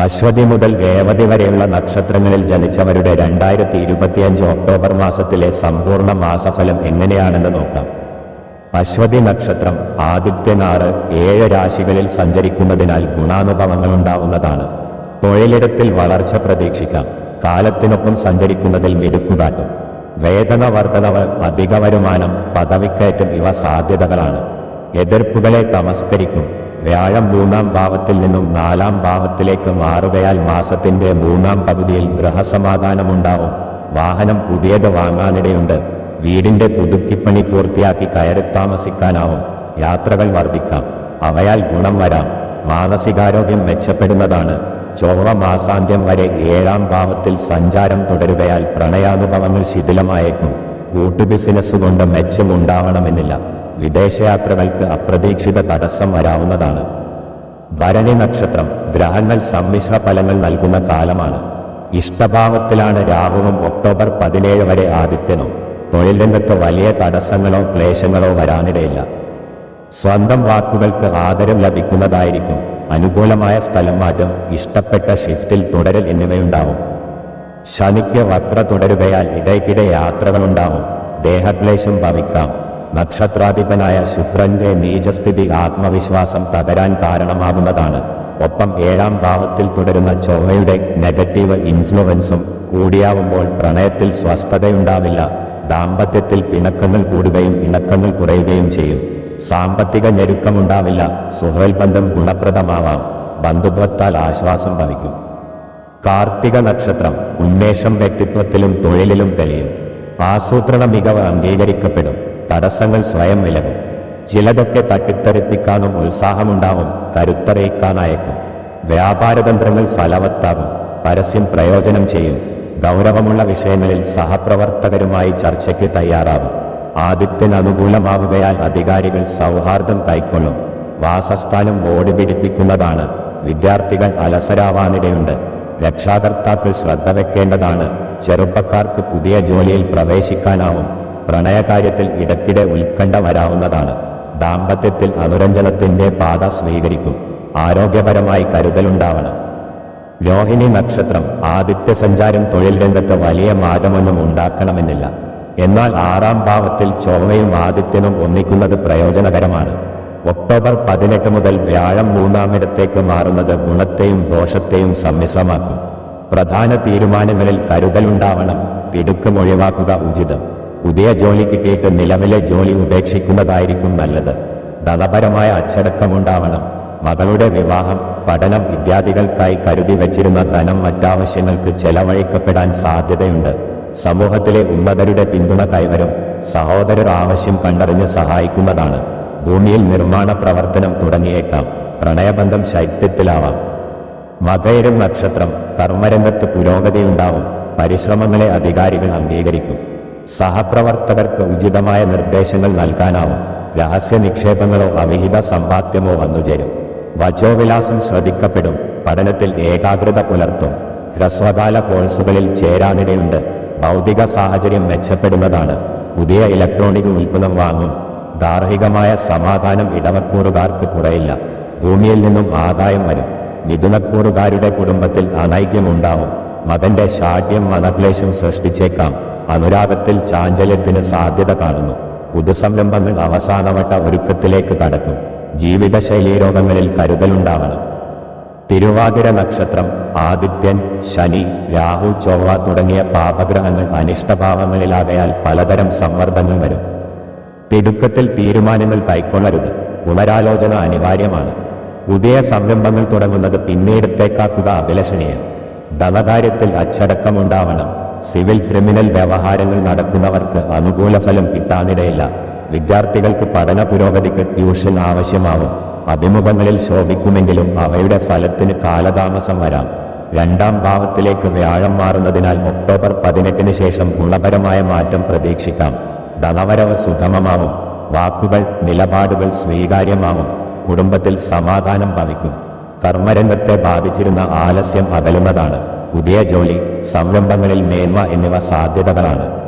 അശ്വതി മുതൽ രേവതി വരെയുള്ള നക്ഷത്രങ്ങളിൽ ജനിച്ചവരുടെ രണ്ടായിരത്തി ഇരുപത്തിയഞ്ച് ഒക്ടോബർ മാസത്തിലെ സമ്പൂർണ മാസഫലം എങ്ങനെയാണെന്ന് നോക്കാം. അശ്വതി നക്ഷത്രം ആദിത്യനാറ് ഏഴ് രാശികളിൽ സഞ്ചരിക്കുന്നതിനാൽ ഗുണാനുഭവങ്ങൾ ഉണ്ടാവുന്നതാണ് തൊഴിലിടത്തിൽ വളർച്ച പ്രതീക്ഷിക്കാം. കാലത്തിനൊപ്പം സഞ്ചരിക്കുന്നതിൽ മിടുക്കുകാട്ടും. വേതന വർധനവ് അധിക വരുമാനം പദവിക്കയറ്റം ഇവ സാധ്യതകളാണ്. എതിർപ്പുകളെ തമസ്കരിക്കും. വ്യാഴം മൂന്നാം ഭാവത്തിൽ നിന്നും നാലാം ഭാവത്തിലേക്ക് മാറുകയാൽ മാസത്തിന്റെ മൂന്നാം പകുതിയിൽ ഗൃഹസമാധാനമുണ്ടാവും. വാഹനം പുതിയത് വാങ്ങാനിടയുണ്ട്. വീടിന്റെ പുതുക്കിപ്പണി പൂർത്തിയാക്കി കയറി താമസിക്കാനാവും. യാത്രകൾ വർദ്ധിക്കാം. അവയാൽ ഗുണം വരാം. മാനസികാരോഗ്യം മെച്ചപ്പെടുന്നതാണ്. ചൊവ്വ മാസാന്ത്യം വരെ ഏഴാം ഭാവത്തിൽ സഞ്ചാരം തുടരുകയാൽ പ്രണയാനുഭവങ്ങൾ ശിഥിലമായേക്കും. കൂട്ടു ബിസിനസ് കൊണ്ട് മെച്ചമുണ്ടാവണമെന്നില്ല. വിദേശയാത്രകൾക്ക് അപ്രതീക്ഷിത തടസ്സം വരാവുന്നതാണ്. ഭരണി നക്ഷത്രം ഗ്രഹങ്ങൾ സമ്മിശ്ര ഫലങ്ങൾ നൽകുന്ന കാലമാണ്. ഇഷ്ടഭാവത്തിലാണ് രാഹുവും ഒക്ടോബർ പതിനേഴ് വരെ ആദിത്യനും. തൊഴിൽ രംഗത്ത് വലിയ തടസ്സങ്ങളോ ക്ലേശങ്ങളോ വരാനിടയില്ല. സ്വന്തം വാക്കുകൾക്ക് ആദരം ലഭിക്കുന്നതായിരിക്കും. അനുകൂലമായ സ്ഥലം മാറ്റം ഇഷ്ടപ്പെട്ട ഷിഫ്റ്റിൽ തുടരൽ എന്നിവയുണ്ടാവും. ശനിക്ക് വക്ര തുടരുകയാൽ ഇടയ്ക്കിടെ യാത്രകളുണ്ടാവും. ദേഹക്ലേശം ഭവിക്കാം. നക്ഷത്രാധിപനായ ശുക്രന്റെ നീചസ്ഥിതി ആത്മവിശ്വാസം തകരാൻ കാരണമാകുന്നതാണ്. ഒപ്പം ഏഴാം ഭാവത്തിൽ തുടരുന്ന ചൊവ്വയുടെ നെഗറ്റീവ് ഇൻഫ്ലുവൻസും കൂടിയാവുമ്പോൾ പ്രണയത്തിൽ സ്വസ്ഥതയുണ്ടാവില്ല. ദാമ്പത്യത്തിൽ പിണക്കങ്ങൾ കൂടുകയും ഇണക്കങ്ങൾ കുറയുകയും ചെയ്യും. സാമ്പത്തിക ഞെരുക്കമുണ്ടാവില്ല. സുഹൃൽബന്ധം ഗുണപ്രദമാവാം. ബന്ധുത്വത്താൽ ആശ്വാസം ഭവിക്കും. കാർത്തിക നക്ഷത്രം ഉന്മേഷം വ്യക്തിത്വത്തിലും തൊഴിലിലും തെളിയും. ആസൂത്രണ മികവ് അംഗീകരിക്കപ്പെടും. തടസ്സങ്ങൾ സ്വയം വിലകും. ചിലതൊക്കെ തട്ടിത്തെറിപ്പിക്കാനും ഉത്സാഹമുണ്ടാവും കരുത്തറിയിക്കാനയക്കും. വ്യാപാരതന്ത്രങ്ങൾ ഫലവത്താകും പരസ്യം പ്രയോജനം ചെയ്യും. ഗൗരവമുള്ള വിഷയങ്ങളിൽ സഹപ്രവർത്തകരുമായി ചർച്ചയ്ക്ക് തയ്യാറാകും. ആദിത്യന് അനുകൂലമാവുകയാൽ അധികാരികൾ സൗഹാർദ്ദം കൈക്കൊള്ളും. വാസസ്ഥാനം ഓടി പിടിപ്പിക്കുന്നതാണ്. വിദ്യാർത്ഥികൾ അലസരാവാനിടയുണ്ട്. രക്ഷാകർത്താക്കൾ ശ്രദ്ധ വെക്കേണ്ടതാണ്. ചെറുപ്പക്കാർക്ക് പുതിയ ജോലിയിൽ പ്രവേശിക്കാനാവും. പ്രണയകാര്യത്തിൽ ഇടയ്ക്കിടെ ഉത്കണ്ഠ വരാവുന്നതാണ്. ദാമ്പത്യത്തിൽ അനുരഞ്ജനത്തിന്റെ പാത സ്വീകരിക്കും. ആരോഗ്യപരമായി കരുതലുണ്ടാവണം. രോഹിണി നക്ഷത്രം ആദിത്യ സഞ്ചാരം തൊഴിൽ രംഗത്ത് വലിയ മാറ്റമൊന്നും ഉണ്ടാക്കണമെന്നില്ല. എന്നാൽ ആറാം ഭാവത്തിൽ ചൊവ്വയും ആദിത്യനും ഒന്നിക്കുന്നത് പ്രയോജനകരമാണ്. ഒക്ടോബർ പതിനെട്ട് മുതൽ വ്യാഴം മൂന്നാമിടത്തേക്ക് മാറുന്നത് ഗുണത്തെയും ദോഷത്തെയും സമ്മിശ്രമാക്കും. പ്രധാന തീരുമാനങ്ങളിൽ കരുതലുണ്ടാവണം പിടുക്കം ഒഴിവാക്കുക ഉചിതം. പുതിയ ജോലി കിട്ടിയിട്ട് നിലവിലെ ജോലി ഉപേക്ഷിക്കുന്നതായിരിക്കും നല്ലത്. ധനപരമായ അച്ചടക്കമുണ്ടാവണം. മകളുടെ വിവാഹം പഠനം ഇത്യാദികൾക്കായി കരുതി വച്ചിരുന്ന ധനം മറ്റാവശ്യങ്ങൾക്ക് ചെലവഴിക്കപ്പെടാൻ സാധ്യതയുണ്ട്. സമൂഹത്തിലെ ഉന്നതരുടെ പിന്തുണ കൈവരും സഹോദരർ ആവശ്യം കണ്ടറിഞ്ഞ് സഹായിക്കുന്നതാണ്. ഭൂമിയിൽ നിർമ്മാണ പ്രവർത്തനം തുടങ്ങിയേക്കാം. പ്രണയബന്ധം ശൈത്യത്തിലാവാം. മകയിരം നക്ഷത്രം കർമ്മരംഗത്ത് പുരോഗതി ഉണ്ടാവും പരിശ്രമങ്ങളെ അധികാരികൾ അംഗീകരിക്കും. സഹപ്രവർത്തകർക്ക് ഉചിതമായ നിർദ്ദേശങ്ങൾ നൽകാനാവും. രഹസ്യ നിക്ഷേപങ്ങളോ അവിഹിത സമ്പാദ്യമോ വന്നുചേരും വചോവിലാസം ശ്രദ്ധിക്കപ്പെടും. പഠനത്തിൽ ഏകാഗ്രത പുലർത്തും. ഹ്രസ്വകാല കോഴ്സുകളിൽ ചേരാനിടയുണ്ട്. ഭൗതിക സാഹചര്യം മെച്ചപ്പെടുന്നതാണ്. പുതിയ ഇലക്ട്രോണിക് ഉൽപ്പന്നം വാങ്ങും. ഗാർഹികമായ സമാധാനം ഇടവക്കൂറുകാർക്ക് കുറയില്ല. ഭൂമിയിൽ നിന്നും ആദായം വരും. മിഥുനക്കൂറുകാരുടെ കുടുംബത്തിൽ അനൈക്യമുണ്ടാവും. മകന്റെ ശാഠ്യം മനക്ലേശം സൃഷ്ടിച്ചേക്കാം. അനുരാഗത്തിൽ ചാഞ്ചല്യത്തിന് സാധ്യത കാണുന്നു. പുതുസംരംഭങ്ങൾ അവസാനവട്ട ഒരുക്കത്തിലേക്ക് കടക്കും. ജീവിതശൈലീ രോഗങ്ങളിൽ കരുതലുണ്ടാവണം. തിരുവാതിര നക്ഷത്രം ആദിത്യൻ ശനി രാഹു ചൊവ്വ തുടങ്ങിയ പാപഗ്രഹങ്ങൾ അനിഷ്ടഭാവങ്ങളിലാകയാൽ പലതരം സമ്മർദ്ദങ്ങൾ വരും. തിടുക്കത്തിൽ തീരുമാനങ്ങൾ കൈക്കൊള്ളരുത്. പുനരാലോചന അനിവാര്യമാണ്. പുതിയ സംരംഭങ്ങൾ തുടങ്ങുന്നത് പിന്നീടത്തേക്കാക്കുക അഭിലഷണീയം. ധനകാര്യത്തിൽ അച്ചടക്കമുണ്ടാവണം. സിവിൽ ക്രിമിനൽ വ്യവഹാരങ്ങൾ നടക്കുന്നവർക്ക് അനുകൂല ഫലം കിട്ടാനിടയില്ല. വിദ്യാർത്ഥികൾക്ക് പഠന പുരോഗതിക്ക് ട്യൂഷൻ ആവശ്യമാവും. അഭിമുഖങ്ങളിൽ ശോഭിക്കുമെങ്കിലും അവയുടെ ഫലത്തിന് കാലതാമസം വരാം. രണ്ടാം ഭാവത്തിലേക്ക് വ്യാഴം മാറുന്നതിനാൽ ഒക്ടോബർ പതിനെട്ടിന് ശേഷം ഗുണപരമായ മാറ്റം പ്രതീക്ഷിക്കാം. ധനവരവ് സുഗമമാവും. വാക്കുകൾ നിലപാടുകൾ സ്വീകാര്യമാവും. കുടുംബത്തിൽ സമാധാനം ഭവിക്കും. കർമ്മരംഗത്തെ ബാധിച്ചിരുന്ന ആലസ്യം അകലുന്നതാണ്. പുതിയ ജോലി സംരംഭങ്ങളിൽ മേന്മ എന്നിവ സാധ്യതകളാണ്.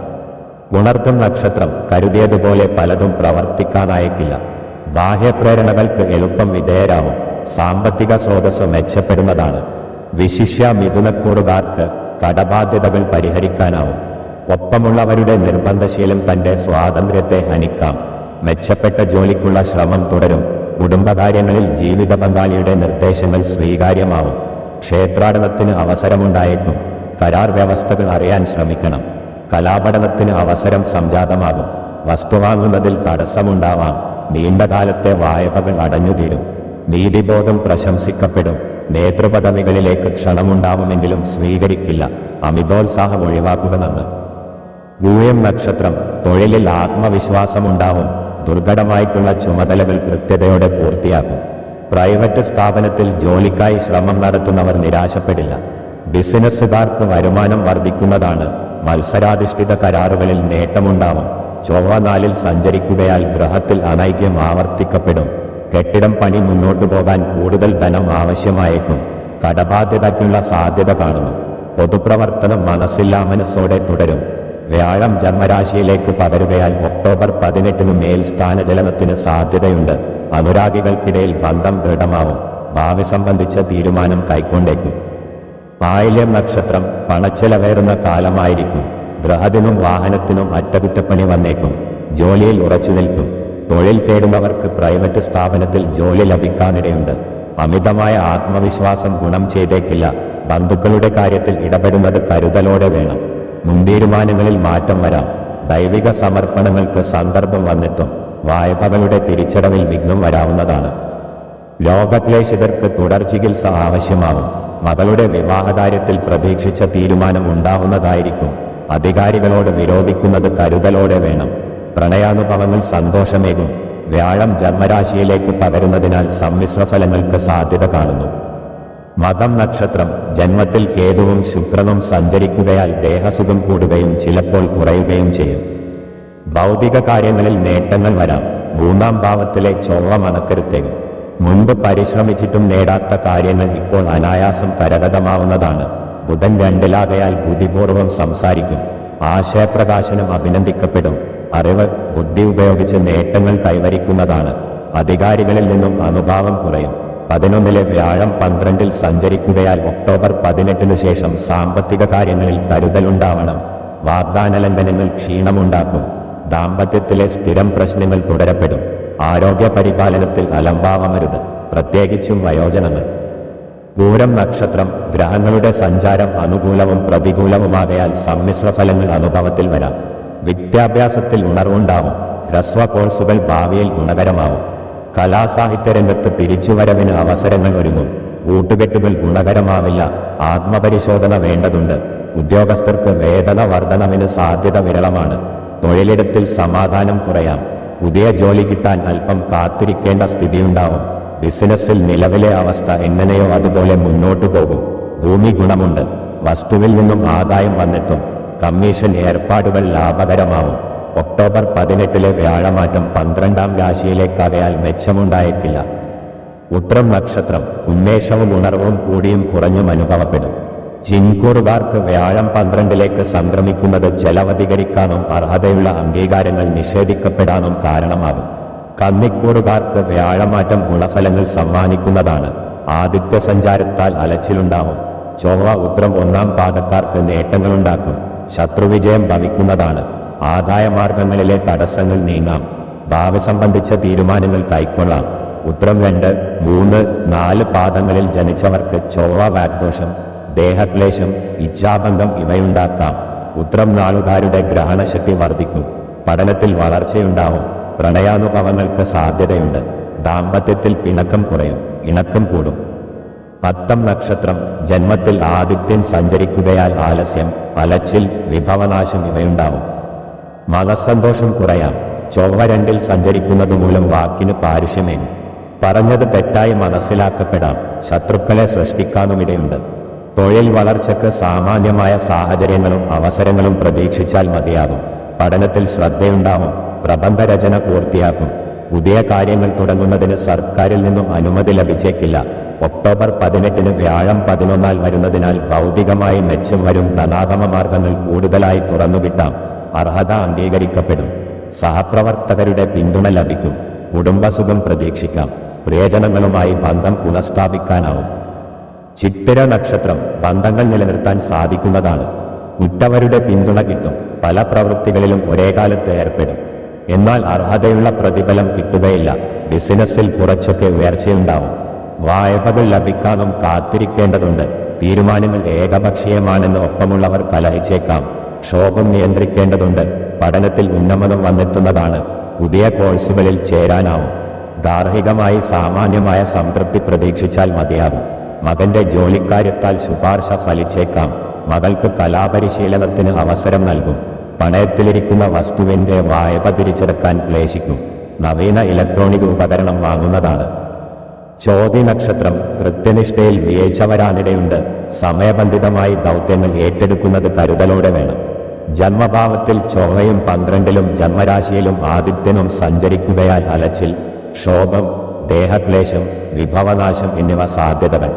ഉണർത്തും നക്ഷത്രം കരുതിയതുപോലെ പലതും പ്രവർത്തിക്കാനായേക്കില്ല. ബാഹ്യപ്രേരണകൾക്ക് എളുപ്പം വിധേയരാവും. സാമ്പത്തിക സ്രോതസ് മെച്ചപ്പെടുന്നതാണ്. വിശിഷ്യ മിഥുനക്കൂറുകാർക്ക് കടബാധ്യതകൾ പരിഹരിക്കാനാവും. ഒപ്പമുള്ളവരുടെ നിർബന്ധശീലം തന്റെ സ്വാതന്ത്ര്യത്തെ ഹനിക്കാം. മെച്ചപ്പെട്ട ജോലിക്കുള്ള ശ്രമം തുടരും. കുടുംബകാര്യങ്ങളിൽ ജീവിത പങ്കാളിയുടെ നിർദ്ദേശങ്ങൾ സ്വീകാര്യമാവും. ക്ഷേത്രാടനത്തിന് അവസരമുണ്ടായേക്കും. കരാർ വ്യവസ്ഥകൾ അറിയാൻ ശ്രമിക്കണം. കലാപഠനത്തിന് അവസരം സംജാതമാകും. വസ്തു വാങ്ങുന്നതിൽ തടസ്സമുണ്ടാവാം. നീണ്ടകാലത്തെ വായ്പകൾ അടഞ്ഞുതീരും. നീതിബോധം പ്രശംസിക്കപ്പെടും. നേതൃപദവികളിലേക്ക് ക്ഷണമുണ്ടാവുമെങ്കിലും സ്വീകരിക്കില്ല. അമിതോത്സാഹം ഒഴിവാക്കുക നന്ന് ഭൂയം നക്ഷത്രം തൊഴിലിൽ ആത്മവിശ്വാസമുണ്ടാവും. ദുർഘടമായിട്ടുള്ള ചുമതലകൾ കൃത്യതയോടെ പൂർത്തിയാക്കും. പ്രൈവറ്റ് സ്ഥാപനത്തിൽ ജോലിക്കായി ശ്രമം നടത്തുന്നവർ നിരാശപ്പെടില്ല. ബിസിനസ്സുകാർക്ക് വരുമാനം വർദ്ധിക്കുന്നതാണ് മത്സരാധിഷ്ഠിത കരാറുകളിൽ നേട്ടമുണ്ടാവും. ചൊവ്വ നാലിൽ സഞ്ചരിക്കുകയാൽ ഗ്രഹത്തിൽ അനൈക്യം ആവർത്തിക്കപ്പെടും. കെട്ടിടം പണി മുന്നോട്ടു പോകാൻ കൂടുതൽ ധനം ആവശ്യമായേക്കും. കടബാധ്യതയ്ക്കുള്ള സാധ്യത കാണുന്നു. പൊതുപ്രവർത്തനം മനസ്സില്ലാ മനസ്സോടെ തുടരും. വ്യാഴം ജന്മരാശിയിലേക്ക് പകരുകയാൽ ഒക്ടോബർ പതിനെട്ടിന് മേൽസ്ഥാന സ്ഥാനചലനത്തിന് സാധ്യതയുണ്ട്. അനുരാഗികൾക്കിടയിൽ ബന്ധം ദൃഢമാവും. ഭാവി സംബന്ധിച്ച തീരുമാനം കൈക്കൊണ്ടേക്കും. പായല്യം നക്ഷത്രം പണച്ചെലവേറുന്ന കാലമായിരിക്കും. ഗൃഹത്തിനും വാഹനത്തിനും അറ്റകുറ്റപ്പണി വന്നേക്കും. ജോലിയിൽ ഉറച്ചു നിൽക്കും. തൊഴിൽ തേടുന്നവർക്ക് പ്രൈവറ്റ് സ്ഥാപനത്തിൽ ജോലി ലഭിക്കാനിടയുണ്ട്. അമിതമായ ആത്മവിശ്വാസം ഗുണം ചെയ്തേക്കില്ല. ബന്ധുക്കളുടെ കാര്യത്തിൽ ഇടപെടുന്നത് കരുതലോടെ വേണം. മുൻതീരുമാനങ്ങളിൽ മാറ്റം വരാം. ദൈവിക സമർപ്പണങ്ങൾക്ക് സന്ദർഭം വന്നെത്തും. വായ്പകളുടെ തിരിച്ചടവിൽ വിഘ്നം വരാവുന്നതാണ്. ലോകക്ലേശിതർക്ക് തുടർ ചികിത്സ ആവശ്യമാവും മകളുടെ വിവാഹകാര്യത്തിൽ പ്രതീക്ഷിച്ച തീരുമാനം ഉണ്ടാവുന്നതായിരിക്കും. അധികാരികളോട് വിരോധിക്കുന്നത് കരുതലോടെ വേണം. പ്രണയാനുഭവങ്ങൾ സന്തോഷമേകും. വ്യാഴം ജന്മരാശിയിലേക്ക് പകരുന്നതിനാൽ സമ്മിശ്ര ഫലങ്ങൾക്ക് സാധ്യത കാണുന്നു. മകം നക്ഷത്രം ജന്മത്തിൽ കേതുവും ശുക്രനും സഞ്ചരിക്കുകയാൽ ദേഹസുഖം കൂടുകയും ചിലപ്പോൾ കുറയുകയും ചെയ്യും. ഭൗതിക കാര്യങ്ങളിൽ നേട്ടങ്ങൾ വരാം. മൂന്നാം ഭാവത്തിലെ ചൊവ്വ മണക്കരുത്തേകും മുൻപ് പരിശ്രമിച്ചിട്ടും നേടാത്ത കാര്യങ്ങൾ ഇപ്പോൾ അനായാസം കരഗതമാവുന്നതാണ്. ബുധൻ രണ്ടിലാകയാൽ ബുദ്ധിപൂർവം സംസാരിക്കും. ആശയപ്രകാശനം അഭിനന്ദിക്കപ്പെടും. അറിവ് ബുദ്ധി ഉപയോഗിച്ച് നേട്ടങ്ങൾ കൈവരിക്കുന്നതാണ്. അധികാരികളിൽ നിന്നും അനുഭാവം കുറയും. പതിനൊന്നിലെ വ്യാഴം പന്ത്രണ്ടിൽ സഞ്ചരിക്കുകയാൽ ഒക്ടോബർ പതിനെട്ടിനു ശേഷം സാമ്പത്തിക കാര്യങ്ങളിൽ കരുതലുണ്ടാവണം വാഗ്ദാന ലംഘനങ്ങൾ ക്ഷീണമുണ്ടാക്കും. ദാമ്പത്യത്തിലെ സ്ഥിരം പ്രശ്നങ്ങൾ തുടരപ്പെടും. ആരോഗ്യ പരിപാലനത്തിൽ അലംഭാവമരുത്. പ്രത്യേകിച്ചും വയോജനങ്ങൾ. പൂരം നക്ഷത്രം ഗ്രഹങ്ങളുടെ സഞ്ചാരം അനുകൂലവും പ്രതികൂലവുമാകയാൽ സമ്മിശ്ര ഫലങ്ങൾ അനുഭവത്തിൽ വരാം. വിദ്യാഭ്യാസത്തിൽ ഉണർവുണ്ടാവും. ഹ്രസ്വ കോഴ്സുകൾ ഭാവിയിൽ ഗുണകരമാവും. കലാസാഹിത്യ രംഗത്ത് തിരിച്ചുവരവിന് അവസരങ്ങൾ ഒരുങ്ങും. കൂട്ടുകെട്ടുകൾ ഗുണകരമാവില്ല. ആത്മപരിശോധന വേണ്ടതുണ്ട്. ഉദ്യോഗസ്ഥർക്ക് വേതന വർധനവിന് സാധ്യത വിരളമാണ്. തൊഴിലിടത്തിൽ സമാധാനം കുറയാം. പുതിയ ജോലി കിട്ടാൻ അല്പം കാത്തിരിക്കേണ്ട സ്ഥിതിയുണ്ടാവും. ബിസിനസ്സിൽ നിലവിലെ അവസ്ഥ എങ്ങനെയോ അതുപോലെ മുന്നോട്ടു പോകും. ഭൂമി ഗുണമുണ്ട്. വസ്തുവിൽ നിന്നും ആദായം വന്നെത്തും. കമ്മീഷൻ ഏർപ്പാടുകൾ ലാഭകരമാവും. ഒക്ടോബർ പതിനെട്ടിലെ വ്യാഴമാറ്റം പന്ത്രണ്ടാം രാശിയിലേക്കാകയാൽ മെച്ചമുണ്ടായേക്കില്ല ഉത്രം നക്ഷത്രം ഉന്മേഷവും ഉണർവും കൂടിയും കുറഞ്ഞും അനുഭവപ്പെടും. ചിൻകൂറുകാർക്ക് വ്യാഴം പന്ത്രണ്ടിലേക്ക് സംക്രമിക്കുന്നത് ചെലവധികരിക്കാനും അർഹതയുള്ള അംഗീകാരങ്ങൾ നിഷേധിക്കപ്പെടാനും കാരണമാകും. കന്നിക്കൂറുകാർക്ക് വ്യാഴമാറ്റം ഗുണഫലങ്ങൾ സമ്മാനിക്കുന്നതാണ്. ആദിത്യ സഞ്ചാരത്താൽ അലച്ചിലുണ്ടാവും. ചൊവ്വ ഉത്രം ഒന്നാം പാദക്കാർക്ക് നേട്ടങ്ങളുണ്ടാക്കും. ശത്രുവിജയം ഭവിക്കുന്നതാണ്. ആദായമാർഗങ്ങളിലെ തടസ്സങ്ങൾ നീങ്ങാം. ഭാവി സംബന്ധിച്ച തീരുമാനങ്ങൾ കൈക്കൊള്ളാം. ഉത്രം രണ്ട് മൂന്ന് നാല് പാദങ്ങളിൽ ജനിച്ചവർക്ക് ചൊവ്വ വാഗ്ദോഷം ദേഹക്ലേശം ഇച്ഛാബന്ധം ഇവയുണ്ടാക്കാം. ഉത്രം നാളുകാരുടെ ഗ്രഹണശക്തി വർദ്ധിക്കും. പഠനത്തിൽ വളർച്ചയുണ്ടാവും. പ്രണയാനുഭവങ്ങൾക്ക് സാധ്യതയുണ്ട്. ദാമ്പത്യത്തിൽ പിണക്കം കുറയും ഇണക്കം കൂടും. പത്തം നക്ഷത്രം ജന്മത്തിൽ ആദിത്യം സഞ്ചരിക്കുകയാൽ ആലസ്യം പലച്ചിൽ വിഭവനാശം ഇവയുണ്ടാവും. മനസ്സന്തോഷം കുറയാം ചൊവ്വ രണ്ടിൽ സഞ്ചരിക്കുന്നത് മൂലം വാക്കിന് പാരുഷ്യമേകും പറഞ്ഞത് തെറ്റായി മനസ്സിലാക്കപ്പെടാം ശത്രുക്കളെ സൃഷ്ടിക്കാനുമിടയുണ്ട്. തൊഴിൽ വളർച്ചയ്ക്ക് സാമാന്യമായ സാഹചര്യങ്ങളും അവസരങ്ങളും പ്രതീക്ഷിച്ചാൽ മതിയാകും പഠനത്തിൽ ശ്രദ്ധയുണ്ടാവും പ്രബന്ധരചന പൂർത്തിയാക്കും. പുതിയ കാര്യങ്ങൾ തുടങ്ങുന്നതിന് സർക്കാരിൽ നിന്നും അനുമതി ലഭിച്ചേക്കില്ല. ഒക്ടോബർ പതിനെട്ടിന് വ്യാഴം പതിനൊന്നാൽ വരുന്നതിനാൽ ഭൗതികമായി മെച്ചം വരും ധനാഗമ മാർഗങ്ങൾ കൂടുതലായി തുറന്നുകിട്ടാം അർഹത അംഗീകരിക്കപ്പെടും. സഹപ്രവർത്തകരുടെ പിന്തുണ ലഭിക്കും. കുടുംബസുഖം പ്രതീക്ഷിക്കാം. പ്രിയജനങ്ങളുമായി ബന്ധം പുനഃസ്ഥാപിക്കാനാവും. ചിത്തിര നക്ഷത്രം ബന്ധങ്ങൾ നിലനിർത്താൻ സാധിക്കുന്നതാണ്. ഉറ്റവരുടെ പിന്തുണ കിട്ടും. പല പ്രവൃത്തികളിലും ഒരേ കാലത്ത് ഏർപ്പെടും. എന്നാൽ അർഹതയുള്ള പ്രതിഫലം കിട്ടുകയില്ല. ബിസിനസ്സിൽ കുറച്ചൊക്കെ ഉയർച്ചയുണ്ടാവും. വായ്പകൾ ലഭിക്കാനും കാത്തിരിക്കേണ്ടതുണ്ട്. തീരുമാനങ്ങൾ ഏകപക്ഷീയമാണെന്ന് ഒപ്പമുള്ളവർ കലഹിച്ചേക്കാം. ക്ഷോഭം നിയന്ത്രിക്കേണ്ടതുണ്ട്. പഠനത്തിൽ ഉന്നമനം വന്നെത്തുന്നതാണ്. പുതിയ കോഴ്സുകളിൽ ചേരാനാവും. ഗാർഹികമായി സാമാന്യമായ സംതൃപ്തി പ്രതീക്ഷിച്ചാൽ മതിയാകും. മകന്റെ ജോലിക്കാര്യത്താൽ ശുപാർശ ഫലിച്ചേക്കാം. മകൾക്ക് കലാപരിശീലനത്തിന് അവസരം നൽകും. പണയത്തിലിരിക്കുന്ന വസ്തുവിന്റെ വായ്പ തിരിച്ചെടുക്കാൻ ക്ലേശിക്കും. നവീന ഇലക്ട്രോണിക് ഉപകരണം വാങ്ങുന്നതാണ്. ചോദ്യ നക്ഷത്രം കൃത്യനിഷ്ഠയിൽ വീഴ്ച വരാനിടയുണ്ട് സമയബന്ധിതമായി ദൗത്യങ്ങൾ ഏറ്റെടുക്കുന്നത് കരുതലോടെ വേണം. ജന്മഭാവത്തിൽ ചൊവ്വയും പന്ത്രണ്ടിലും ജന്മരാശിയിലും ആദിത്യനും സഞ്ചരിക്കുകയാൽ അലച്ചിൽ ക്ഷോഭം ദേഹക്ലേശം വിഭവനാശം എന്നിവ സാധ്യതകൾ.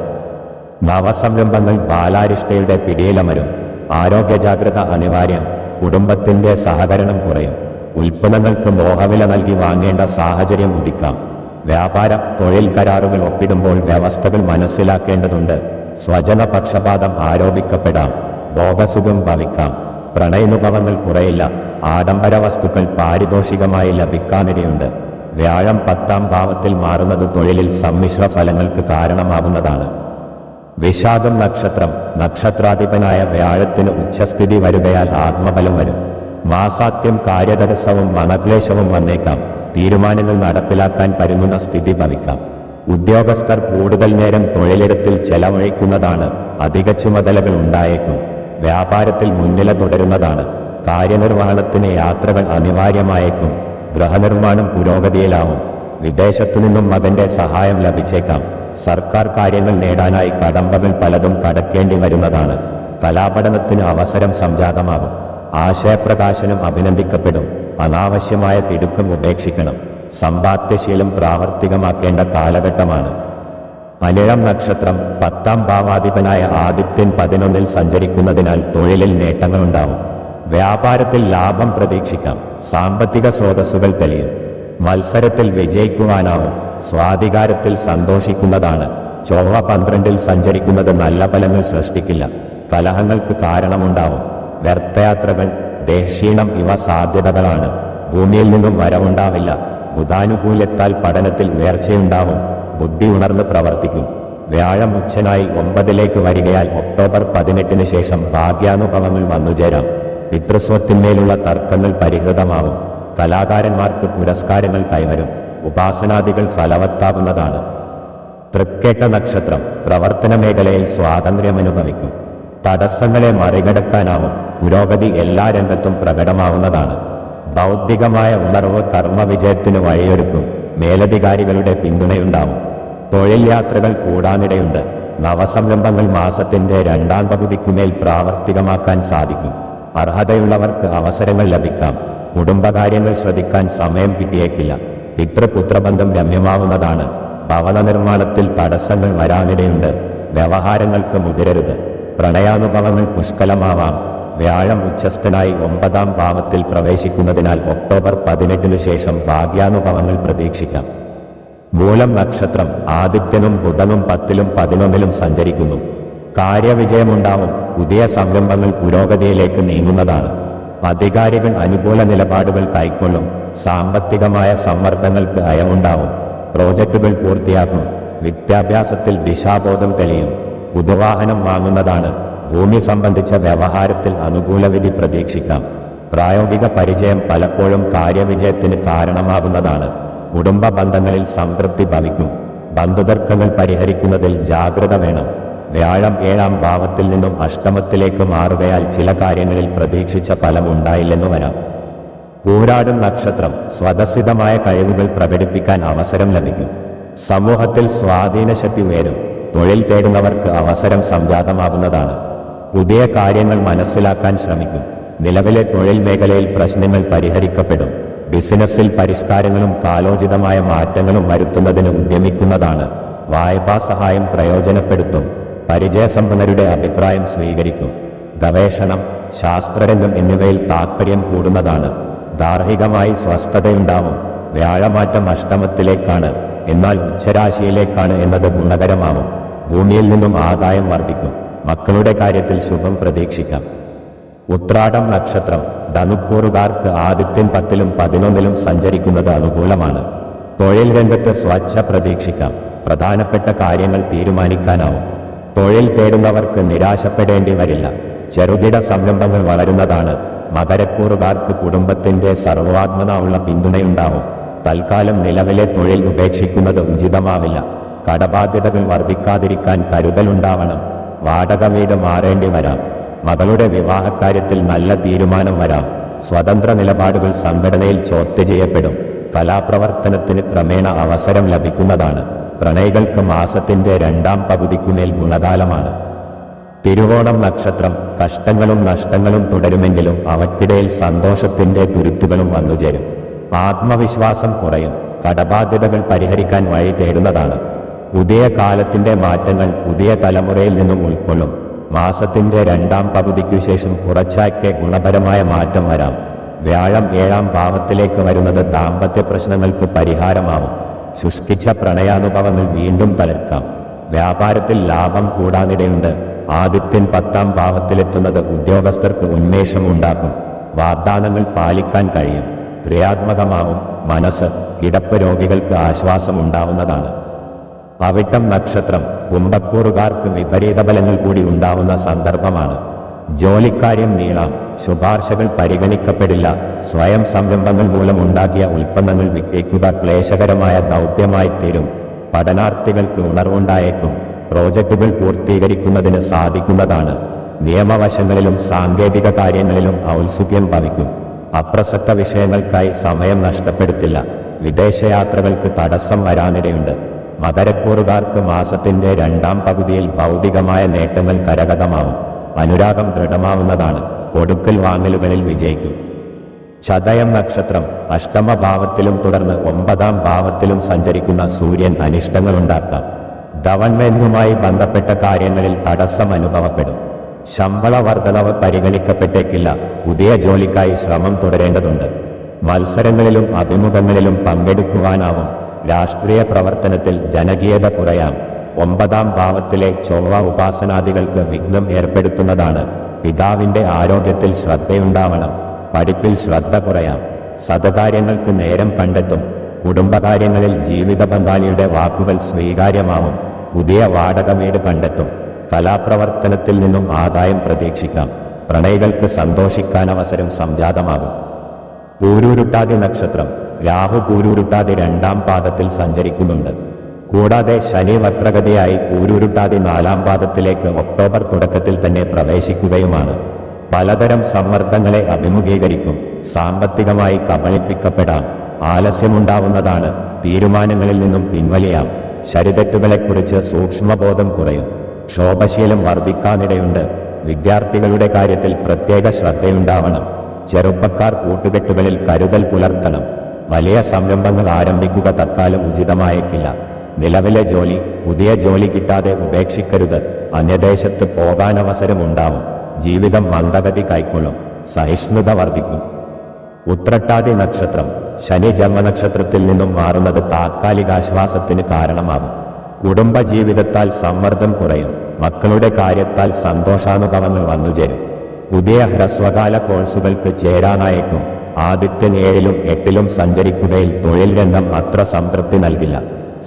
നവസംരംഭങ്ങൾ ബാലാരിഷ്ടയുടെ പിടിയിലമരും. ആരോഗ്യ ജാഗ്രത അനിവാര്യം. കുടുംബത്തിന്റെ സഹകരണം കുറയും. ഉൽപ്പന്നങ്ങൾക്ക് മോഹവില നൽകി വാങ്ങേണ്ട സാഹചര്യം ഉദിക്കാം. വ്യാപാര തൊഴിൽ കരാറുകൾ ഒപ്പിടുമ്പോൾ വ്യവസ്ഥകൾ മനസ്സിലാക്കേണ്ടതുണ്ട്. സ്വജന പക്ഷപാതം ആരോപിക്കപ്പെടാം. ഭോഗസുഖം ഭവിക്കാം. പ്രണയനുഭവങ്ങൾ കുറയില്ല. ആഡംബര വസ്തുക്കൾ പാരിതോഷികമായി ലഭിക്കാനിടയുണ്ട്. വ്യാഴം പത്താം ഭാവത്തിൽ മാറുന്നത് തൊഴിലിൽ സമ്മിശ്ര ഫലങ്ങൾക്ക് കാരണമാകുന്നതാണ്. വിശാഖം നക്ഷത്രം നക്ഷത്രാധിപനായ വ്യാഴത്തിന് ഉച്ചസ്ഥിതി വരുകയാൽ ആത്മബലം വരും. മാസാത്യം കാര്യതടസ്സവും മനക്ലേശവും വന്നേക്കാം. തീരുമാനങ്ങൾ നടപ്പിലാക്കാൻ പരുങ്ങുന്ന സ്ഥിതി ഭവിക്കാം. ഉദ്യോഗസ്ഥർ കൂടുതൽ നേരം തൊഴിലിടത്തിൽ ചെലവഴിക്കുന്നതാണ്. അധിക ചുമതലകൾ ഉണ്ടായേക്കും. വ്യാപാരത്തിൽ മുൻനില തുടരുന്നതാണ്. കാര്യനിർവഹണത്തിന് യാത്രകൾ അനിവാര്യമായേക്കും. ഗൃഹനിർമ്മാണം പുരോഗതിയിലാവും. വിദേശത്തു നിന്നും മകന്റെ സഹായം ലഭിച്ചേക്കാം. സർക്കാർ കാര്യങ്ങൾ നേടാനായി കടമ്പകൾ പലതും കടക്കേണ്ടി വരുന്നതാണ്. കലാപഠനത്തിന് അവസരം സംജാതമാകും. ആശയപ്രകാശനം അഭിനന്ദിക്കപ്പെടും. അനാവശ്യമായ തിടുക്കം ഉപേക്ഷിക്കണം. സമ്പാദ്യശീലം പ്രാവർത്തികമാക്കേണ്ട കാലഘട്ടമാണ്. മലയാളം നക്ഷത്രം പത്താം ഭാവാധിപനായ ആദിത്യൻ പതിനൊന്നിൽ സഞ്ചരിക്കുന്നതിനാൽ തൊഴിലിൽ നേട്ടങ്ങളുണ്ടാവും. വ്യാപാരത്തിൽ ലാഭം പ്രതീക്ഷിക്കാം. സാമ്പത്തിക സ്രോതസ്സുകൾ തെളിയും. മത്സരത്തിൽ വിജയിക്കുവാനാവും. സ്വാധികാരത്തിൽ സന്തോഷിക്കുന്നതാണ്. ചൊവ്വ പന്ത്രണ്ടിൽ സഞ്ചരിക്കുന്നത് നല്ല ഫലങ്ങൾ സൃഷ്ടിക്കില്ല. കലഹങ്ങൾക്ക് കാരണമുണ്ടാവും. വ്യർത്ഥയാത്രകൾ ദേഷീണം ഇവ സാധ്യതകളാണ്. ഭൂമിയിൽ നിന്നും വരവുണ്ടാവില്ല. ബുധാനുകൂല്യത്താൽ പഠനത്തിൽ ഉയർച്ചയുണ്ടാവും ബുദ്ധി ഉണർന്ന് പ്രവർത്തിക്കും. വ്യാഴം ഉച്ചനായി ഒമ്പതിലേക്ക് വരികയാൽ ഒക്ടോബർ പതിനെട്ടിന് ശേഷം ഭാഗ്യാനുഭവങ്ങൾ വന്നുചേരാം. പിതൃസ്വത്തിന്മേലുള്ള തർക്കങ്ങൾ പരിഹൃതമാവും. കലാകാരന്മാർക്ക് പുരസ്കാരങ്ങൾ കൈവരും. ഉപാസനാദികൾ ഫലവത്താകുന്നതാണ്. തൃക്കേട്ട നക്ഷത്രം പ്രവർത്തന മേഖലയിൽ സ്വാതന്ത്ര്യം അനുഭവിക്കും തടസ്സങ്ങളെ മറികടക്കാനാവും. പുരോഗതി എല്ലാ രംഗത്തും പ്രകടമാവുന്നതാണ്. ബൗദ്ധികമായ ഉണർവ് കർമ്മവിജയത്തിന് വഴിയൊരുക്കും. മേലധികാരികളുടെ പിന്തുണയുണ്ടാവും. തൊഴിൽ യാത്രകൾ കൂടാനിടയുണ്ട്. നവസംരംഭങ്ങൾ മാസത്തിന്റെ രണ്ടാം പകുതിക്കുമേൽ പ്രാവർത്തികമാക്കാൻ സാധിക്കും. അർഹതയുള്ളവർക്ക് അവസരങ്ങൾ ലഭിക്കാം. കുടുംബകാര്യങ്ങൾ ശ്രദ്ധിക്കാൻ സമയം കിട്ടിയേക്കില്ല. പിതൃപുത്രബന്ധം രമ്യമാവുന്നതാണ്. ഭവന നിർമ്മാണത്തിൽ തടസ്സങ്ങൾ വരാനിടയുണ്ട്. വ്യവഹാരങ്ങൾക്ക് മുതിരരുത്. പ്രണയാനുഭവങ്ങൾ പുഷ്കലമാവാം. വ്യാഴം ഉച്ചസ്ഥനായി ഒമ്പതാം ഭാവത്തിൽ പ്രവേശിക്കുന്നതിനാൽ ഒക്ടോബർ പതിനെട്ടിനു ശേഷം ഭാഗ്യാനുഭവങ്ങൾ പ്രതീക്ഷിക്കാം. മൂലം നക്ഷത്രം ആദിത്യനും ബുധനും പത്തിലും പതിനൊന്നിലും സഞ്ചരിക്കുന്നു. കാര്യവിജയമുണ്ടാവും. പുതിയ സംരംഭങ്ങൾ പുരോഗതിയിലേക്ക് നീങ്ങുന്നതാണ്. അധികാരികൾ അനുകൂല നിലപാടുകൾ കൈക്കൊള്ളും. സാമ്പത്തികമായ സമ്മർദ്ദങ്ങൾക്ക് അയമുണ്ടാവും പ്രോജക്റ്റുകൾ പൂർത്തിയാക്കും. വിദ്യാഭ്യാസത്തിൽ ദിശാബോധം തെളിയും. പുതുവാഹനം വാങ്ങുന്നതാണ്. ഭൂമി സംബന്ധിച്ച വ്യവഹാരത്തിൽ അനുകൂല വിധി പ്രതീക്ഷിക്കാം. പ്രായോഗിക പരിചയം പലപ്പോഴും കാര്യവിജയത്തിന് കാരണമാകുന്നതാണ്. കുടുംബ ബന്ധങ്ങളിൽ സംതൃപ്തി ഭവിക്കും. ബന്ധുതർക്കങ്ങൾ പരിഹരിക്കുന്നതിൽ ജാഗ്രത വേണം. വ്യാഴം ഏഴാം ഭാവത്തിൽ നിന്നും അഷ്ടമത്തിലേക്ക് മാറുകയാൽ ചില കാര്യങ്ങളിൽ പ്രതീക്ഷിച്ച ഫലം ഉണ്ടായില്ലെന്നു വരാം. പൂരാടും നക്ഷത്രം സ്വതസിദ്ധമായ കഴിവുകൾ പ്രകടിപ്പിക്കാൻ അവസരം ലഭിക്കും. സമൂഹത്തിൽ സ്വാധീനശക്തി ഉയരും തൊഴിൽ തേടുന്നവർക്ക് അവസരം സംജാതമാകുന്നതാണ്. പുതിയ കാര്യങ്ങൾ മനസ്സിലാക്കാൻ ശ്രമിക്കും. നിലവിലെ തൊഴിൽ മേഖലയിൽ പ്രശ്നങ്ങൾ പരിഹരിക്കപ്പെടും. ബിസിനസ്സിൽ പരിഷ്കാരങ്ങളും കാലോചിതമായ മാറ്റങ്ങളും വരുത്തുന്നതിന് ഉദ്യമിക്കുന്നതാണ്. വായ്പാ സഹായം പ്രയോജനപ്പെടുത്തും. പരിചയസമ്പന്നരുടെ അഭിപ്രായം സ്വീകരിക്കും. ഗവേഷണം ശാസ്ത്രരംഗം എന്നിവയിൽ താത്പര്യം കൂടുന്നതാണ്. ഗാർഹികമായി സ്വസ്ഥതയുണ്ടാവും. വ്യാഴമാറ്റം അഷ്ടമത്തിലേക്കാണ്. എന്നാൽ ഉച്ചരാശിയിലേക്കാണ് എന്നത് ഗുണകരമാവും. ഭൂമിയിൽ നിന്നും ആദായം വർദ്ധിക്കും. മക്കളുടെ കാര്യത്തിൽ ശുഭം പ്രതീക്ഷിക്കാം. ഉത്രാടം നക്ഷത്രം. ധനുക്കൂറുകാർക്ക് ആദിത്യൻ പത്തിലും പതിനൊന്നിലും സഞ്ചരിക്കുന്നത് അനുകൂലമാണ്. തൊഴിൽ രംഗത്ത് സ്വച്ഛ പ്രതീക്ഷിക്കാം. പ്രധാനപ്പെട്ട കാര്യങ്ങൾ തീരുമാനിക്കാനാവും. തൊഴിൽ തേടുന്നവർക്ക് നിരാശപ്പെടേണ്ടി വരില്ല. ചെറുകിട സംരംഭങ്ങൾ വളരുന്നതാണ്. മകരക്കൂറുകാർക്ക് കുടുംബത്തിന്റെ സർവാത്മന ഉള്ള പിന്തുണയുണ്ടാവും. തൽക്കാലം നിലവിലെ തൊഴിൽ ഉപേക്ഷിക്കുന്നത് ഉചിതമാവില്ല. കടബാധ്യതകൾ വർദ്ധിക്കാതിരിക്കാൻ കരുതലുണ്ടാവണം. വാടക വീട് മാറേണ്ടി വരാം. മകളുടെ വിവാഹക്കാര്യത്തിൽ നല്ല തീരുമാനം വരാം. സ്വതന്ത്ര നിലപാടുകൾ സംഘടനയിൽ ചോർത്ത് ചെയ്യപ്പെടും. കലാപ്രവർത്തനത്തിന് ക്രമേണ അവസരം ലഭിക്കുന്നതാണ്. പ്രണയികൾക്ക് മാസത്തിന്റെ രണ്ടാം പകുതിക്കുമേൽ ഗുണകാലമാണ്. തിരുവോണം നക്ഷത്രം കഷ്ടങ്ങളും നഷ്ടങ്ങളും തുടരുമെങ്കിലും അവക്കിടയിൽ സന്തോഷത്തിന്റെ തുരുത്തുകളും വന്നുചേരും ആത്മവിശ്വാസം കുറയും. കടബാധ്യതകൾ പരിഹരിക്കാൻ വഴി തേടുന്നതാണ്. പുതിയ കാലത്തിന്റെ മാറ്റങ്ങൾ പുതിയ തലമുറയിൽ നിന്നും ഉൾക്കൊള്ളും. മാസത്തിന്റെ രണ്ടാം പകുതിക്കു ശേഷം കുറച്ചാക്കെ ഗുണപരമായ മാറ്റം വരാം. വ്യാഴം ഏഴാം ഭാവത്തിലേക്ക് വരുന്നത് ദാമ്പത്യ പ്രശ്നങ്ങൾക്ക് പരിഹാരമാവും. ശുഷ്കിച്ച പ്രണയാനുഭവങ്ങൾ വീണ്ടും തളർക്കാം. വ്യാപാരത്തിൽ ലാഭം കൂടാനിടയുണ്ട്. ആദിത്യൻ പത്താം ഭാവത്തിലെത്തുന്നത് ഉദ്യോഗസ്ഥർക്ക് ഉന്മേഷം ഉണ്ടാക്കും വാഗ്ദാനങ്ങൾ പാലിക്കാൻ കഴിയും. ക്രിയാത്മകമാവും. മനസ്സ് കിടപ്പ് രോഗികൾക്ക് ആശ്വാസം ഉണ്ടാവുന്നതാണ് പവിട്ടം നക്ഷത്രം കുംഭക്കൂറുകാർക്ക് വിപരീത ഫലങ്ങൾ കൂടി ഉണ്ടാവുന്ന സന്ദർഭമാണ്. ജോലിക്കാര്യം നീളാം. ശുപാർശകൾ പരിഗണിക്കപ്പെടില്ല. സ്വയം സംരംഭങ്ങൾ മൂലം ഉണ്ടാക്കിയ ഉൽപ്പന്നങ്ങൾ വിറ്റയ്ക്കുക ക്ലേശകരമായ ദൗത്യമായി തീരും പഠനാർത്ഥികൾക്ക് ഉണർവുണ്ടായേക്കും. പ്രോജക്റ്റുകൾ പൂർത്തീകരിക്കുന്നതിന് സാധിക്കുന്നതാണ്. നിയമവശങ്ങളിലും സാങ്കേതിക കാര്യങ്ങളിലും ഔത്സുഖ്യം ഭവിക്കും. അപ്രസക്ത വിഷയങ്ങൾക്കായി സമയം നഷ്ടപ്പെടുത്തില്ല. വിദേശയാത്രകൾക്ക് തടസ്സം വരാനിടയുണ്ട്. മകരക്കൂറുകാർക്ക് മാസത്തിന്റെ രണ്ടാം പകുതിയിൽ ഭൗതികമായ നേട്ടങ്ങൾ കരകതമാവും അനുരാഗം ദൃഢമാവുന്നതാണ്. കൊടുക്കൽ വാങ്ങലുകളിൽ വിജയിക്കും. ചതയം നക്ഷത്രം അഷ്ടമഭാവത്തിലും തുടർന്ന് ഒമ്പതാം ഭാവത്തിലും സഞ്ചരിക്കുന്ന സൂര്യൻ അനിഷ്ടങ്ങളുണ്ടാക്കാം. ഗവൺമെന്റുമായി ബന്ധപ്പെട്ട കാര്യങ്ങളിൽ തടസ്സം അനുഭവപ്പെടും. ശമ്പള വർധനവ് പരിഗണിക്കപ്പെട്ടേക്കില്ല. പുതിയ ജോലിക്കായി ശ്രമം തുടരേണ്ടതുണ്ട്. മത്സരങ്ങളിലും അഭിമുഖങ്ങളിലും പങ്കെടുക്കുവാനാവും. രാഷ്ട്രീയ പ്രവർത്തനത്തിൽ ജനകീയത കുറയാം. ഒമ്പതാം ഭാവത്തിലെ ചൊവ്വ ഉപാസനാദികൾക്ക് വിഘ്നം ഏർപ്പെടുത്തുന്നതാണ്. പിതാവിന്റെ ആരോഗ്യത്തിൽ ശ്രദ്ധയുണ്ടാവണം. പഠിപ്പിൽ ശ്രദ്ധ കുറയാം. സതകാര്യങ്ങൾക്ക് നേരം കണ്ടെത്തും. കുടുംബകാര്യങ്ങളിൽ ജീവിത പങ്കാളിയുടെ വാക്കുകൾ സ്വീകാര്യമാവും. പുതിയ വാടക വീട് കണ്ടെത്തും. കലാപ്രവർത്തനത്തിൽ നിന്നും ആദായം പ്രതീക്ഷിക്കാം. പ്രണയികൾക്ക് സന്തോഷിക്കാൻ അവസരം സംജാതമാകും. പൂരൂരുട്ടാതി നക്ഷത്രം. രാഹു പൂരൂരുട്ടാതി രണ്ടാം പാദത്തിൽ സഞ്ചരിക്കുന്നുണ്ട്. കൂടാതെ ശനി വക്രഗതിയായി പൂരൂരുട്ടാതി നാലാം പാദത്തിലേക്ക് ഒക്ടോബർ തുടക്കത്തിൽ തന്നെ പ്രവേശിക്കുകയുമാണ്. പലതരം സമ്മർദ്ദങ്ങളെ അഭിമുഖീകരിക്കും. സാമ്പത്തികമായി കബളിപ്പിക്കപ്പെടാം. ആലസ്യമുണ്ടാവുന്നതാണ്. തീരുമാനങ്ങളിൽ നിന്നും പിൻവലിയാം. ശരിതെറ്റുകളെക്കുറിച്ച് സൂക്ഷ്മബോധം കുറയും. ക്ഷോഭശീലം വർദ്ധിക്കാനിടയുണ്ട്. വിദ്യാർത്ഥികളുടെ കാര്യത്തിൽ പ്രത്യേക ശ്രദ്ധയുണ്ടാവണം. ചെറുപ്പക്കാർ കൂട്ടുകെട്ടുകളിൽ കരുതൽ പുലർത്തണം. വലിയ സംരംഭങ്ങൾ ആരംഭിക്കുക തക്കാലം ഉചിതമായേക്കില്ല. നിലവിലെ ജോലി പുതിയ ജോലി കിട്ടാതെ ഉപേക്ഷിക്കരുത്. അന്യദേശത്ത് പോകാനവസരമുണ്ടാവും. ജീവിതം മന്ദഗതി കൈക്കൊള്ളും. സഹിഷ്ണുത വർദ്ധിക്കും. ഉത്രട്ടാതി നക്ഷത്രം ശനി ജന്മ നക്ഷത്രത്തിൽ നിന്നും മാറുന്നത് താത്കാലികാശ്വാസത്തിന് കാരണമാകും. കുടുംബ ജീവിതത്താൽ സമ്മർദ്ദം കുറയും. മക്കളുടെ കാര്യത്താൽ സന്തോഷാനുഭവങ്ങൾ വന്നുചേരും പുതിയ ഹ്രസ്വകാല കോഴ്സുകൾക്ക് ചേരാനായേക്കും. ആദിത്യൻ ഏഴിലും എട്ടിലും സഞ്ചരിക്കുകയിൽ തൊഴിൽ രംഗം അത്ര സംതൃപ്തി നൽകില്ല.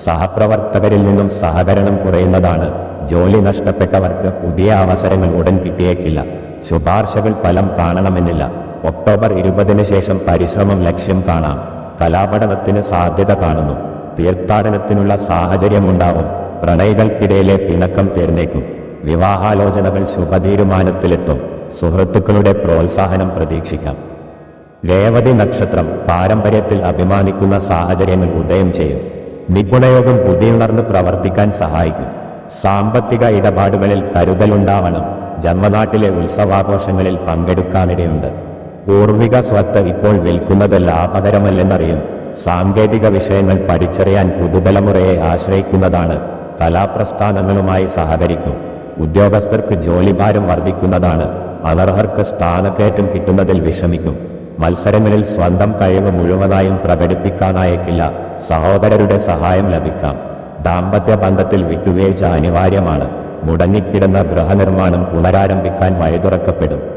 സഹപ്രവർത്തകരിൽ നിന്നും സഹകരണം കുറയുന്നതാണ്. ജോലി നഷ്ടപ്പെട്ടവർക്ക് പുതിയ അവസരങ്ങൾ ഉടൻ കിട്ടിയേക്കില്ല. ശുപാർശകൾ ഫലം കാണണമെന്നില്ല. ഒക്ടോബർ ഇരുപതിന് ശേഷം പരിശ്രമം ലക്ഷ്യം കാണാം. കലാപഠനത്തിന് സാധ്യത കാണുന്നു. തീർത്ഥാടനത്തിനുള്ള സാഹചര്യമുണ്ടാവും. പ്രണയികൾക്കിടയിലെ പിണക്കം തീർന്നേക്കും. വിവാഹാലോചനകൾ ശുഭതീരുമാനത്തിലെത്തും. സുഹൃത്തുക്കളുടെ പ്രോത്സാഹനം പ്രതീക്ഷിക്കാം. രേവതി നക്ഷത്രം പാരമ്പര്യത്തിൽ അഭിമാനിക്കുന്ന സാഹചര്യങ്ങൾ ഉദയം ചെയ്യും. നിഗുണയോഗം പുതിയുണർന്ന് പ്രവർത്തിക്കാൻ സഹായിക്കും. സാമ്പത്തിക ഇടപാടുകളിൽ കരുതലുണ്ടാവണം. ജന്മനാട്ടിലെ ഉത്സവാഘോഷങ്ങളിൽ പങ്കെടുക്കാനിടയുണ്ട്. പൂർവിക സ്വത്ത് ഇപ്പോൾ വിൽക്കുന്നത് ലാഭകരമല്ലെന്നറിയും സാങ്കേതിക വിഷയങ്ങൾ പഠിച്ചറിയാൻ പുതുതലമുറയെ ആശ്രയിക്കുന്നതാണ് കലാപ്രസ്ഥാനങ്ങളുമായി സഹകരിക്കും. ഉദ്യോഗസ്ഥർക്ക് ജോലിഭാരം വർദ്ധിക്കുന്നതാണ്. അനർഹർക്ക് സ്ഥാനക്കയറ്റം കിട്ടുന്നതിൽ വിഷമിക്കും. മത്സരങ്ങളിൽ സ്വന്തം കഴിവ് മുഴുവനായും പ്രകടിപ്പിക്കാനായേക്കില്ല സഹോദരരുടെ സഹായം ലഭിക്കാം. ദാമ്പത്യ ബന്ധത്തിൽ വിട്ടുവീഴ്ച അനിവാര്യമാണ്. മുടങ്ങിക്കിടന്ന ഗൃഹനിർമ്മാണം പുനരാരംഭിക്കാൻ വഴിതുറക്കപ്പെടും.